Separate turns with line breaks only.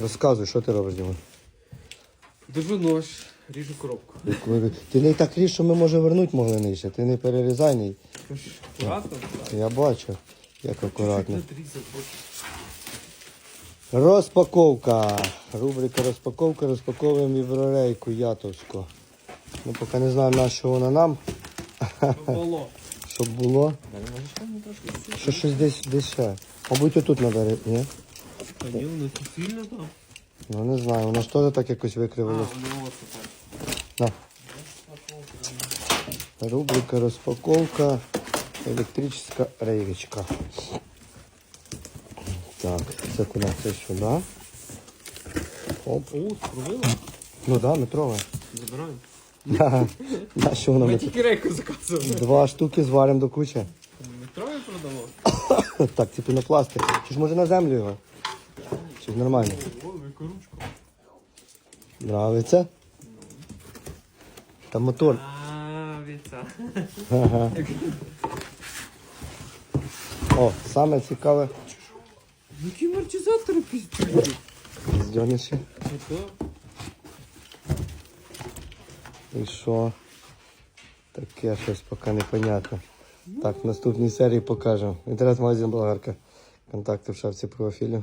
Розказуй, що ти робиш, Діма?
Диви нож, ріжу коробку.
Ти не так ріж, що ми може вернути могли нижче. Ти не перерізай ній.
Ти акуратно?
Я бачу, як акуратно. Розпаковка. Рубрика розпаковка. Розпаковуємо єврорейку ятовську. Ну, поки не знаю, на що вона нам, Щоб Було.
щоб було.
Що щось десь, десь ще. Мабуть, отут треба, ні?
Та ні, воно тут сильно там.
Ну не знаю, воно ж теж так якось
А, воно так.
На. Рубрика розпаковка. Електрична рейвичка. Так, це куди? Це сюди. Оп.
О, скрувило?
Ну да, метрове.
Забираємо.
Да. Що воно
Ми тільки рейку заказували.
Два штуки зваримо до кучі.
Метрові продавав?
Так, це пінопластик. Чи ж може на землю його? Чи нормально? Нравиться? Там мотор. Ага. О, саме цікаве
Які амортизатори піздують?
здьониші. І що? Таке щось поки непонятно. Так, в наступній серії покажемо. Інтернет-магазин Болгарка. Контакти в шапці профілю.